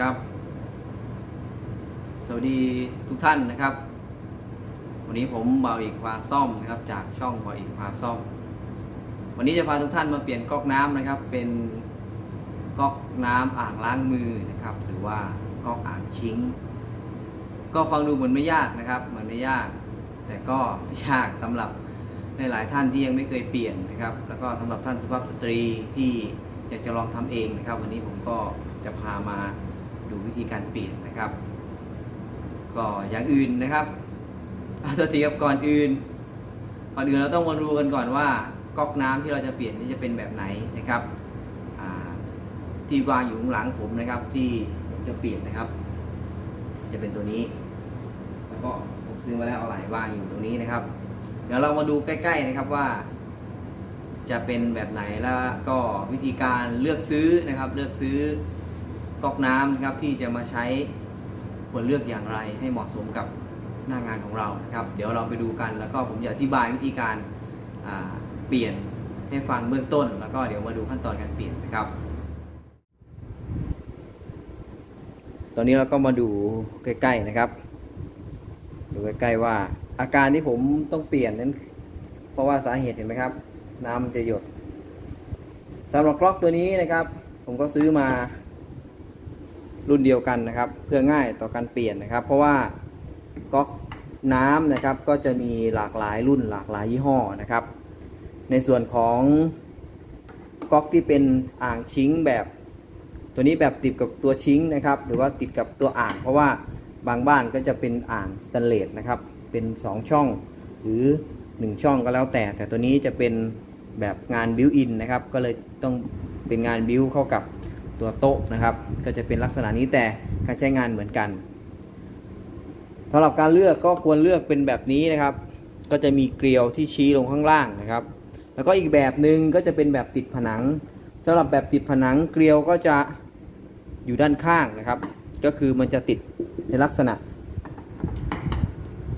ครับ สวัสดีทุกท่านนะครับ วันนี้ผมบ่าวอีกพาซ่อมนะครับ จากช่องบ่าวอีกพาซ่อม วันนี้จะพาทุกท่านมาเปลี่ยนก๊อกน้ำนะครับ เป็นก๊อกน้ำอ่างล้างมือนะครับ หรือว่าก๊อกอ่างชิงก็ฟังดูเหมือนไม่ยากนะครับเหมือนไม่ยาก แต่ก็ไม่ยากสำหรับในหลายท่านที่ยังไม่เคยเปลี่ยนนะครับ แล้วก็สำหรับท่านสุภาพสตรีที่อยากจะลองทำเองนะครับ วันนี้ผมก็จะพามา ดูวิธีการเปลี่ยนนะครับ ก็อย่างอื่นนะครับอาสตีครับก่อนอื่น ก่อนอื่นเราต้องมาดูกันก่อนว่าก๊อกน้ำที่เราจะเปลี่ยนนี่จะเป็นแบบไหนนะครับที่วางอยู่ข้างหลังผมนะครับ ที่ผมจะเปลี่ยนนะครับ จะเป็นตัวนี้ แล้วก็ผมซื้อมาแล้วเอาไหลวางอยู่ตรงนี้นะครับ เดี๋ยวเรามาดูใกล้ ๆนะครับว่า จะเป็นแบบไหนแล้วก็วิธีการเลือกซื้อนะครับ เลือกซื้อ ก๊อกน้ำนะครับที่จะมาใช้ควรเลือกอย่างไรให้เหมาะสมกับหน้างานของเรานะครับ เดี๋ยวเราไปดูกันแล้วก็ผมจะอธิบายวิธีการาเปลี่ยนให้ฟังเบื้องต้น แล้วก็เดี๋ยวมาดูขั้นตอนการเปลี่ยนนะครับ ตอนนี้เราก็มาดูใกล้ๆนะครับ ดูใกล้ๆว่าอาการที่ผมต้องเปลี่ยนนั้น เพราะว่าสาเหตุเห็นไหมครับ น้ำมันจะหยดสำหรับกล็อกตัวนี้นะครับ ผมก็ซื้อมา รุ่นเดียวกันนะครับ เพื่อง่ายต่อการเปลี่ยนนะครับ เพราะว่าก๊อกน้ำนะครับก็จะมีหลากหลายรุ่นหลากหลายยี่ห้อนะครับ ในส่วนของก๊อกที่เป็นอ่างชิงแบบ ตัวนี้แบบติดกับตัวชิงนะครับ หรือว่าติดกับตัวอ่าง เพราะว่าบางบ้านก็จะเป็นอ่างสแตนเลสนะครับ เป็น 2 ช่องหรือ 1 ช่องก็แล้วแต่ แต่ตัวนี้จะเป็นแบบงานบิวอินนะครับ ก็เลยต้องเป็นงานบิวเข้ากับ ตัวโต๊ะนะครับ ก็จะเป็นลักษณะนี้แต่การใช้งานเหมือนกันสำหรับการเลือกก็ควรเลือกเป็นแบบนี้นะครับ ก็จะมีเกลียวที่ชี้ลงข้างล่างนะครับ แล้วก็อีกแบบหนึ่งก็จะเป็นแบบติดผนังสำหรับแบบติดผนังเกลียวก็จะอยู่ด้านข้างนะครับ ก็คือมันจะติดในลักษณะ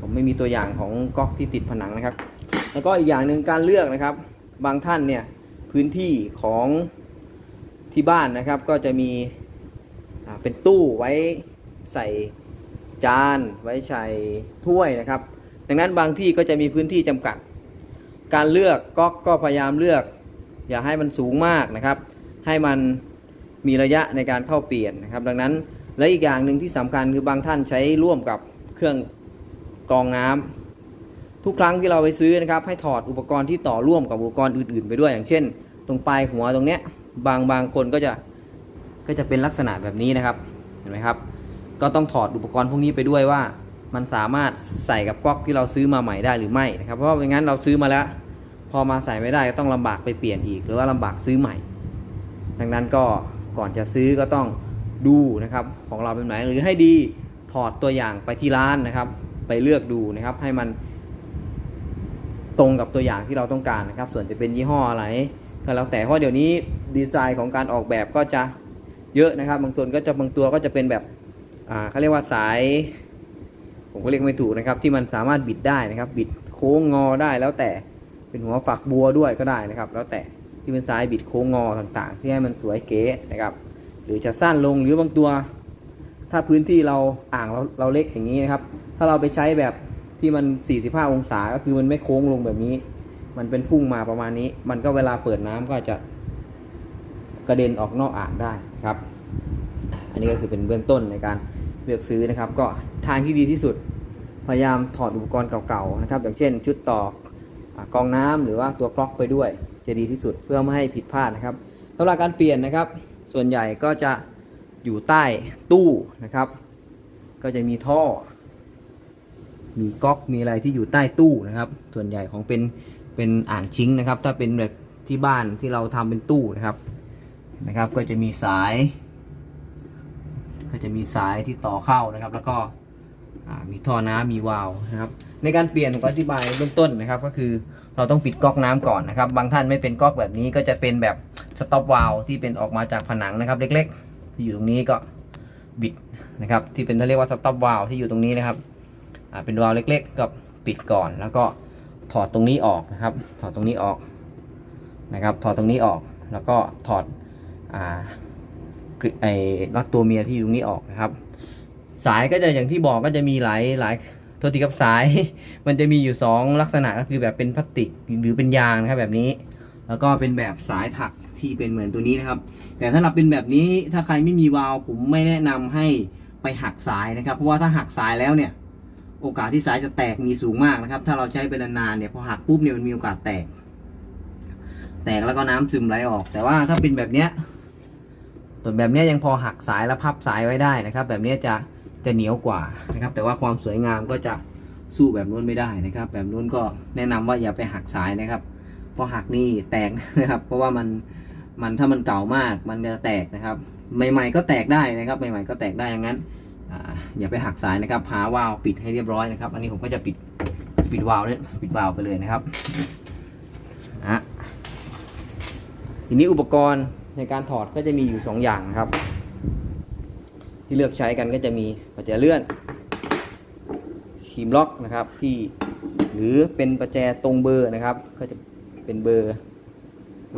ผมไม่มีตัวอย่างของก๊อกที่ติดผนังนะครับ แล้วก็อีกอย่างหนึ่งการเลือกนะครับ บางท่านเนี่ยพื้นที่ของ ที่บ้านนะครับก็จะมีเป็นตู้ไว้ใส่จานไว้ใส่ถ้วยนะครับ ดังนั้นบางที่ก็จะมีพื้นที่จำกัด การเลือกก๊อกก็พยายามเลือก อย่าให้มันสูงมากนะครับ ให้มันมีระยะในการเข้าเปลี่ยนนะครับ ดังนั้นและอีกอย่างหนึ่งที่สำคัญคือบางท่านใช้ร่วมกับเครื่องกรองน้ำทุกครั้งที่เราไปซื้อนะครับ ให้ถอดอุปกรณ์ที่ต่อร่วมกับอุปกรณ์อื่น ๆ ไปด้วยอย่างเช่น ตรงปลายหัวตรงเนี้ย บางบางคนก็จะก็จะเป็นลักษณะแบบนี้นะครับเห็นไหมครับ ก็ต้องถอดอุปกรณ์พวกนี้ไปด้วยว่า มันสามารถใส่กับก๊อกที่เราซื้อมาใหม่ได้หรือไม่นะครับ เพราะไม่งั้นเราซื้อมาแล้ว พอมาใส่ไม่ได้ก็ต้องลำบากไปเปลี่ยนอีก หรือว่าลำบากซื้อใหม่ ดังนั้นก็ก่อนจะซื้อก็ต้องดูนะครับของเราเป็นไหนหรือให้ดีถอดตัวอย่างไปที่ร้านนะครับ ไปเลือกดูนะครับ ให้มันตรงกับตัวอย่างที่เราต้องการนะครับ ส่วนจะเป็นยี่ห้ออะไร ก็แล้วแต่เพราะเดี๋ยวนี้ ดีไซน์ของการออกแบบก็จะเยอะนะครับ บางตัวก็จะบางตัวก็จะเป็นแบบอ่าเขาเรียกว่าสาย ผมก็เรียกไม่ถูกนะครับ ที่มันสามารถบิดได้นะครับ บิดโค้งงอได้แล้วแต่เป็นหัวฝักบัวด้วยก็ได้นะครับ แล้วแต่ที่เป็นสายบิดโค้งงอต่างๆ ที่ให้มันสวยเก๋นะครับ หรือจะสั้นลงหรือบางตัว ถ้าพื้นที่เราอ่างเราเราเล็กอย่างนี้นะครับ ถ้าเราไปใช้แบบที่มัน 45 องศาก็คือมันไม่โค้งลงแบบนี้ มันเป็นพุ่งมาประมาณนี้ มันก็เวลาเปิดน้ำก็จะ กระเด็นออกนอกอ่างได้ครับ อันนี้ก็คือเป็นเบื้องต้นในการเลือกซื้อนะครับ ก็ทางที่ดีที่สุด พยายามถอดอุปกรณ์เก่าๆนะครับ อย่างเช่น ชุดต่อกกองน้ำหรือว่าตัวกล็อกไปด้วย จะดีที่สุดเพื่อไม่ให้ผิดพลาดนะครับสำหรับการเปลี่ยนนะครับ ส่วนใหญ่ก็จะอยู่ใต้ตู้นะครับ ก็จะมีท่อ มีก๊อกมีอะไรที่อยู่ใต้ตู้นะครับ ส่วนใหญ่ของเป็นเป็นอ่างชิงนะครับ ถ้าเป็นแบบที่บ้านที่เราทำเป็นตู้นะครับ นะครับ ก็จะมีสาย ก็จะมีสายที่ต่อเข้านะครับ แล้วก็มีท่อน้ำมีวาล์วนะครับ ในการเปลี่ยนผมอธิบายเบื้องต้นนะครับ ก็คือเราต้องปิดก๊อกน้ำก่อนนะครับ บางท่านไม่เป็นก๊อกแบบนี้ก็จะเป็นแบบสต็อปวาล์วที่เป็นออกมาจากผนังนะครับ เล็กๆ ที่อยู่ตรงนี้ก็บิดนะครับ ที่เป็นเขาเรียกว่าสต็อปวาล์วที่อยู่ตรงนี้นะครับเป็นวาล์วเล็ก ๆ ก็ปิดก่อน แล้วก็ถอดตรงนี้ออกนะครับ ถอดตรงนี้ออกนะครับ ถอดตรงนี้ออก แล้วก็ถอด ไอ้น็อตตัวเมียที่อยู่ตรงนี้ออกนะครับ สายก็จะอย่างที่บอกก็จะมีหลายหลายโทษทีครับสาย มันจะมีอยู่สองลักษณะก็คือแบบเป็นพลาสติกหรือเป็นยางนะครับแบบนี้ แล้วก็เป็นแบบสายถักที่เป็นเหมือนตัวนี้นะครับ แต่ถ้าเราเป็นแบบนี้ถ้าใครไม่มีวาล์วผมไม่แนะนำให้ไปหักสายนะครับ เพราะว่าถ้าหักสายแล้วเนี่ย โอกาสที่สายจะแตกมีสูงมากนะครับ ถ้าเราใช้ไปนานๆเนี่ยพอหักปุ๊บเนี่ยมันมีโอกาสแตก แตกแล้วก็น้ำซึมไหลออก แต่ว่าถ้าเป็นแบบเนี้ย ส่วนแบบนี้ยังพอหักสายแล้วพับสายไว้ได้นะครับ แบบนี้จะจะเหนียวกว่านะครับ แต่ว่าความสวยงามก็จะสู้แบบนู้นไม่ได้นะครับ แบบนู้นก็แนะนำว่าอย่าไปหักสายนะครับเพราะหักนี่แตกนะครับ เพราะว่ามันมันถ้ามันเก่ามากมันจะแตกนะครับ ใหม่ๆก็แตกได้นะครับ ใหม่ๆก็แตกได้ดังนั้นออย่าไปหักสายนะครับหาวาล์วปิดให้เรียบร้อยนะครับ อันนี้ผมก็จะปิดปิดวาล์วเนี่ยปิดวาล์วไปเลยนะครับนะทีนี้อุปกรณ์ ในการถอดก็จะมีอยู่ 2 อย่างนะครับ ที่เลือกใช้กันก็จะมีประแจเลื่อนคีมล็อกนะครับที่หรือเป็นประแจตรงเบอร์นะครับ ก็จะเป็นเบอร์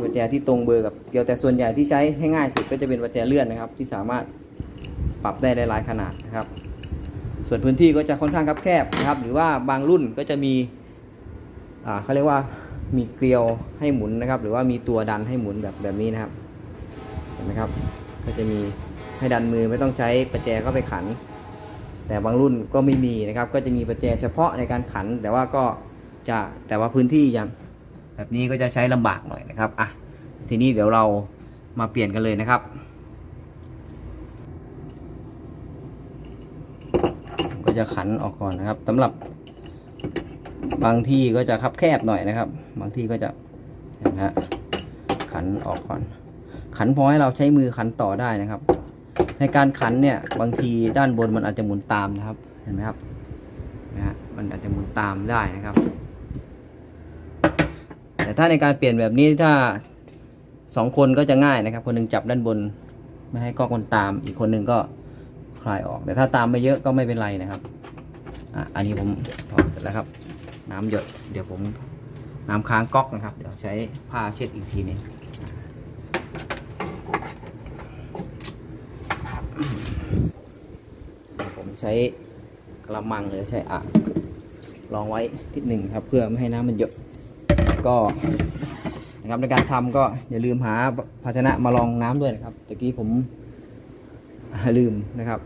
ประแจที่ตรงเบอร์กับเกลียวแต่ส่วนใหญ่ที่ใช้ให้ง่ายสุดก็จะเป็นประแจเลื่อนนะครับ ที่สามารถปรับได้หลายขนาดนะครับ ส่วนพื้นที่ก็จะค่อนข้างคับแคบนะครับ หรือว่าบางรุ่นก็จะมีเขาเรียกว่ามีเกลียวให้หมุนนะครับ หรือว่ามีตัวดันให้หมุนแบบแบบนี้นะครับ เห็นไหมครับ ก็จะมีให้ดันมือไม่ต้องใช้ประแจเข้าไปขัน แต่บางรุ่นก็ไม่มีนะครับ ก็จะมีประแจเฉพาะในการขัน แต่ว่าก็จะแต่ว่าพื้นที่ย่างแบบนี้ก็จะใช้ลำบากหน่อยนะครับอะทีนี้เดี๋ยวเรามาเปลี่ยนกันเลยนะครับ ก็จะขันออกก่อนนะครับสำหรับบางที่ก็จะคับแคบหน่อยนะครับ บางที่ก็จะนไหมฮะขันออกก่อน ขันพอให้เราใช้มือขันต่อได้นะครับ ในการขันเนี่ยบางทีด้านบนมันอาจจะหมุนตามนะครับ เห็นไหมครับนะฮะมันอาจจะหมุนตามได้นะครับ แต่ถ้าในการเปลี่ยนแบบนี้ถ้าสองคนก็จะง่ายนะครับ คนหนึงจับด้านบน ไม่ให้ก๊อกมันตาม อีกคนหนึ่งก็คลายออก แต่ถ้าตามไม่เยอะก็ไม่เป็นไรนะครับอะอันนี้ผมถอดเสร็จแล้วครับ น้ำหยดเดี๋ยวผมน้ำค้างก๊อกนะครับ เดี๋ยวใช้ผ้าเช็ดอีกทีหนึงเดี๋ยวผม ใช้กระมังหรือใช้อ่างรองไว้ทิศหนึ่งครับ เพื่อไม่ให้น้ำมันหยดก็นะครับในการทำก็อย่าลืมหาภาชนะมารองน้ำด้วยนะครับตะกี้ผมลืมนะครับ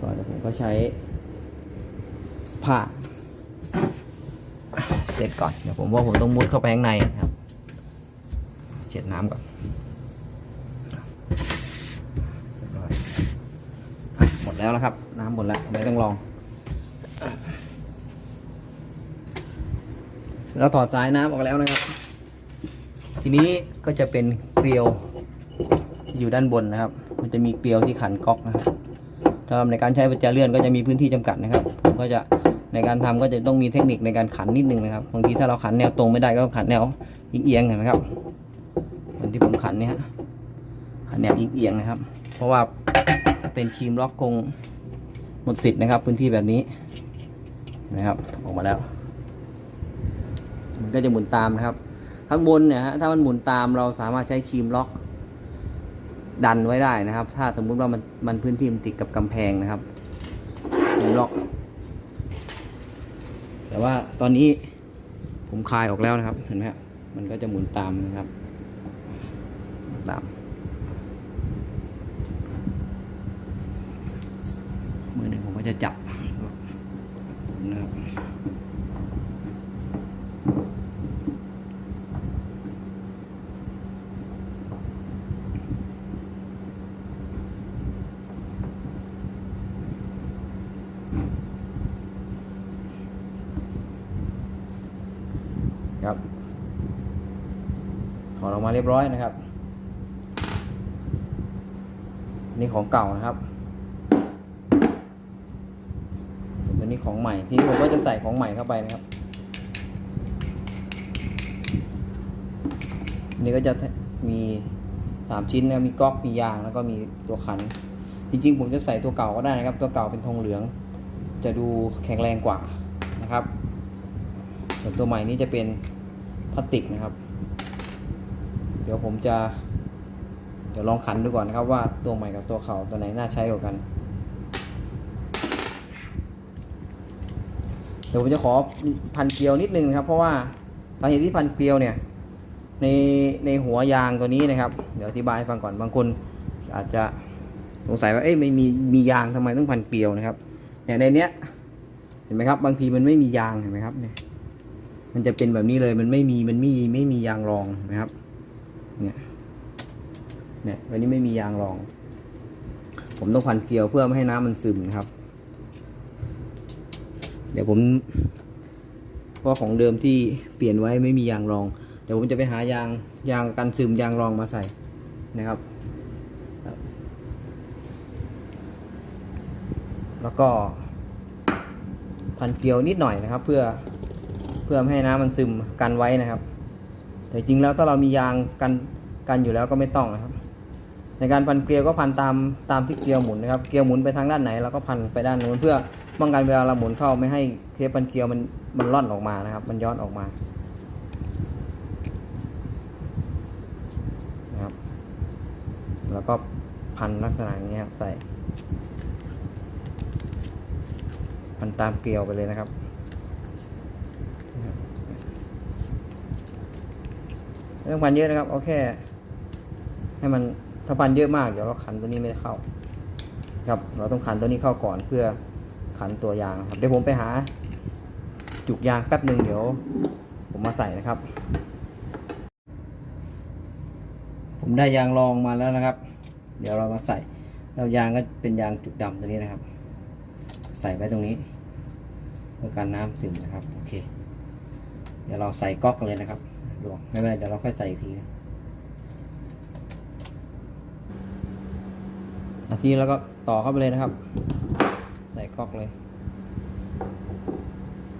ก็เดี๋ยวผมก็ใช้ผ้าเสร็จก่อนเดี๋ยวผมว่าผมต้องมุดเข้าไปข้างในนะครับ เช็ดน้ำก่อนเรียบร้อยอะหมด แล้วนะครับ น้ำหมดแล้วไม่ต้องลอง เราถอดสายน้ำออกแล้วนะครับ ทีนี้ก็จะเป็นเกลียวอยู่ด้านบนนะครับ มันจะมีเกลียวที่ขันก๊อกนะครับสำหรับในการใช้ประแจเลื่อนก็จะมีพื้นที่จำกัดนะครับผมก็จะในการทำก็จะต้องมีเทคนิคในการขันนิดนึงนะครับบางทีถ้าเราขันแนวตรงไม่ได้ก็ต้องขันแนวเอียงๆเห็นไหมครับเหมือนที่ผมขันเนี่ยฮะขัน แนวเอียงๆนะครับ เพราะว่าเป็นครีมล็อกคงหมดสิทธิ์นะครับ พื้นที่แบบนี้นไหมครับ ออกมาแล้ว มันก็จะหมุนตามนะครับข้างบนเนี่ยฮะถ้ามันหมุนตามเราสามารถใช้ครีมล็อก ดันไว้ได้นะครับ ถ้าสมมุติว่ามันมันพื้นที่มันติดกับกำแพงนะครับผมล็อก แต่ว่าตอนนี้ผมคลายออกแล้วนะครับเห็นไหมครับมันก็จะหมุนตามนะครับ ตาม มือหนึ่งผมก็จะจับนะครับครับถอดออกมาเรียบร้อยนะครับ นี่ของเก่านะครับตัวนี้ ของใหม่ ทีนี้ผมก็จะใส่ของใหม่เข้าไปนะครับนนี้ก็จะมีสามชิ้นนะมีก๊อกมียางแล้วก็มีตัวขัน จริงๆ ผมจะใส่ตัวเก่าก็ได้นะครับ ตัวเก่าเป็นทองเหลือง จะดูแข็งแรงกว่านะครับส่วนตัวใหม่นี้จะเป็นพลาสติกนะครับ เดี๋ยวผมจะ เดี๋ยวลองขันดูก่อนนะครับว่าตัวใหม่กับตัวเก่าตัวไหนน่าใช้กว่ากัน เดี๋ยวผมจะขอพันเกลียวนิดนึงนะครับ เพราะว่าสาเหตุที่พันเกลียวเนี่ยในในหัวยางตัวนี้นะครับ เดี๋ยวอธิบายให้ฟังก่อนบางคนอาจจะสงสัยว่าเอ้ยไม่มีมียางทำไมต้องพันเกลียวนะครับเนี่ยในเนี้ยเห็นไหมครับ บางทีมันไม่มียางเห็นไหมครับเนี่ยมันจะเป็นแบบนี้เลยมันไม่มีมันไม่ไม่มียางรองนะครับเนี่ยเนี่ยวันนี้ไม่มียางรอง ผมต้องพันเกลียวเพื่อไม่ให้น้ำมันซึมนะครับ เดี๋ยวผมเพราะของเดิมที่เปลี่ยนไว้ไม่มียางรอง เดี๋ยวผมจะไปหายางยางกันซึมยางรองมาใส่นะครับ แล้วก็ พันเกลียวนิดหน่อยนะครับ เพื่อเพื่อไม่ให้น้ำมันซึมกันไว้นะครับ แต่จริงแล้วถ้าเรามียางกันกันอยู่แล้วก็ไม่ต้องนะครับ ในการพันเกลียวก็พันตามตามที่เกลียวหมุนนะครับ เกลียวหมุนไปทางด้านไหนเราก็พันไปด้านนู้นเพื่อ ป้องกันเวลาเราหมุนเข้าไม่ให้เทปพันเกลียวมันมันล่อนออกมานะครับ มันย้อนออกมานะครับ แล้วก็พันลักษณะอย่างนี้ครับใส่พันตามเกลียวไปเลยนะครับไม่ต้องพันเยอะนะครับเอาแค่ให้มันถ้าพันเยอะมากเดี๋ยวเราขันตัวนี้ไม่ได้เข้า ครับ เราต้องขันตัวนี้เข้าก่อนเพื่อ ขันตัวยางครับเดี๋ยวผมไปหา จุกยางแป๊บหนึ่งเดี๋ยว ผมมาใส่นะครับ ผมได้ยางรองมาแล้วนะครับ เดี๋ยวเรามาใส่แล้วยางก็เป็นยางจุกดำตัวนี้นะครับ ใส่ไว้ตรงนี้เพื่อการน้ำซึมนะครับโอเค เดี๋ยวเราใส่ก๊อกเลยนะครับลวงไม่เป็นไรเดี๋ยวเราค่อยใส่อีกทีนะอาทีแล้วก็ต่อเข้าไปเลยนะครับ ใส่ก๊อกเลย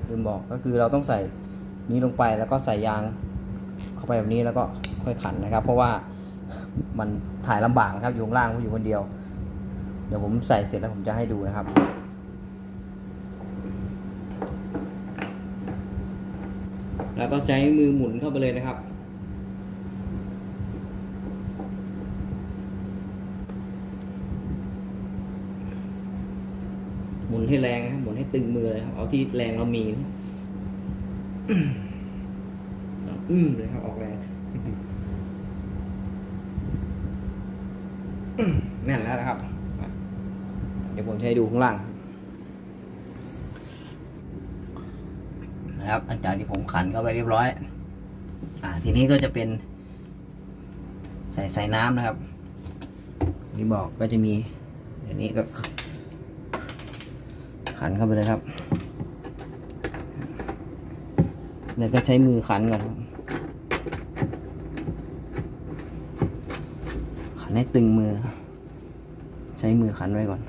ลืมบอกก็คือเราต้องใส่นี้ลงไปแล้วก็ใส่ยางเข้าไปแบบนี้แล้วก็ค่อยขันนะครับ เพราะว่ามันถ่ายลำบากนะครับอยู่ข้างล่างผมอยู่คนเดียว เดี๋ยวผมใส่เสร็จแล้วผมจะให้ดูนะครับ แล้วก็ใช้มือหมุนเข้าไปเลยนะครับ ห มุนให้แรงนะครับหมุนให้ตึงมือเลยครับเอาที่แรงเรามีนะอืมเลยครับออกแรงแน่นแล้วนะครับ เดี๋ยวผมจะให้ดูข้างล่างนะครับหลังจากที่ผมขันเข้าไปเรียบร้อย อ่า ทีนี้ก็จะเป็น ใส่ใส่น้ำนะครับที่บอกก็จะมีเดี๋ยวนี้ก็ ขันเข้าไปเลยครับ แล้วก็ใช้มือขันก่อนครับ ขันให้ตึงมือ ใช้มือขันไว้ก่อน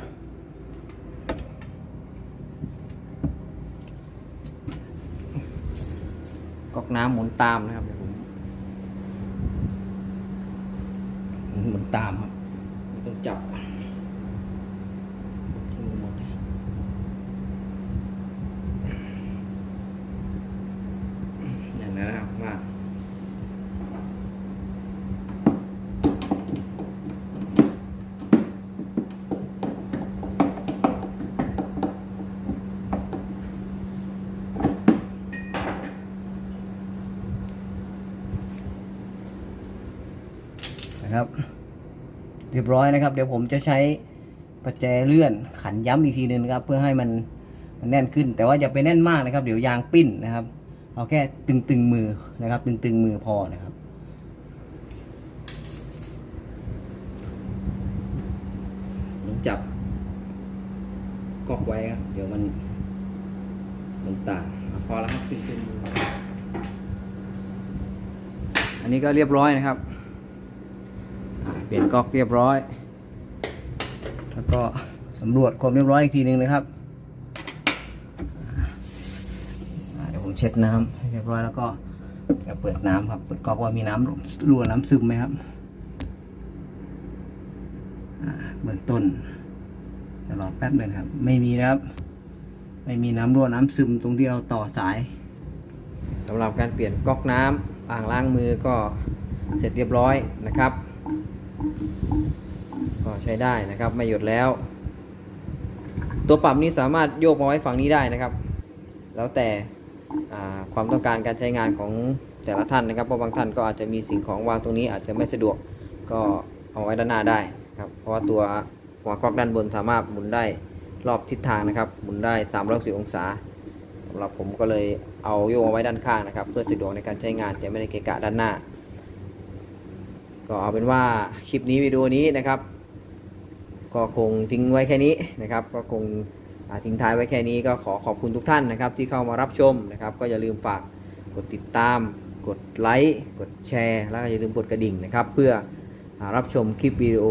ก๊อกน้ำหมุนตามนะครับหมุนตามครับ ต้องจับที่มือหมดเลย อย่างนั้นนะครับว่า นะครับ เรียบร้อยนะครับ เดี๋ยวผมจะใช้ประแจเลื่อนขันย้ำอีกทีหนึงนะครับ เพื่อให้มันมันแน่นขึ้น แต่ว่าอย่าไปแน่นมากนะครับ เดี๋ยวยางปิ้นนะครับเอาแค่ตึงๆมือนะครับ ตึงๆมือพอนะครับผมจับก๊อกไว้ครับ เดี๋ยวมัน มันต่างพอแล้วครับตึงตึงๆอันนี้ก็เรียบร้อยนะครับ ลี่ยนก๊อกเรียบร้อย แล้วก็สำรวจความเรียบร้อยอีกทีหนึ่งนะครับเดี๋ยวผมเช็ดน้ำให้เรียบร้อยแล้วก็เดี๋ยวเปิดน้ำครับ เปิดก๊อกว่ามีน้ำรั่วน้ำซึมไหมครับเบื้องต้นเดี๋ยวรอแป๊บหนึงครับ ไม่มีนะครับ ไม่มีน้ำรั่วน้ำซึมตรงที่เราต่อสายสำหรับการเปลี่ยนก๊อกน้ำอ่างล้างมือก็เสร็จเรียบร้อยนะครับ ก็ใช้ได้นะครับ ไม่หยุดแล้ว ตัวปรับนี้สามารถโยกมาไว้ฝั่งนี้ได้นะครับ แล้วแต่ความต้องการการใช้งานของแต่ละท่านนะครับเพราะบางท่านก็อาจจะมีสิ่งของวางตรงนี้อาจจะไม่สะดวกก็เอาไว้ด้านหน้าได้ครับเพราะว่าตัวหัวก๊อกด้านบนสามารถหมุนได้รอบทิศทางนะครับ หมุนได้360อบสองศาสำหรับผมก็เลยเอาโยกเอาไว้ด้านข้างนะครับ เพื่อสะดวกในการใช้งานจะไม่ได้เกะกะด้านหน้า ก็เอาเป็นว่าคลิปนี้วิดีโอนี้นะครับ ก็คงทิ้งไว้แค่นี้นะครับ ก็คงทิ้งท้ายไว้แค่นี้ก็ขอขอบคุณทุกท่านนะครับ ที่เข้ามารับชมนะครับ ก็อย่าลืมฝากกดติดตาม กดไลค์กดแชร์ แล้วก็อย่าลืมกดกระดิ่งนะครับ เพื่อรับชมคลิปวิดีโอ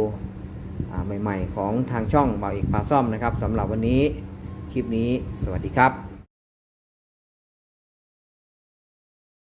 ใหม่ ๆ ของทางช่องบ่าวอีกพาซ่อมนะครับสำหรับวันนี้คลิปนี้สวัสดีครับ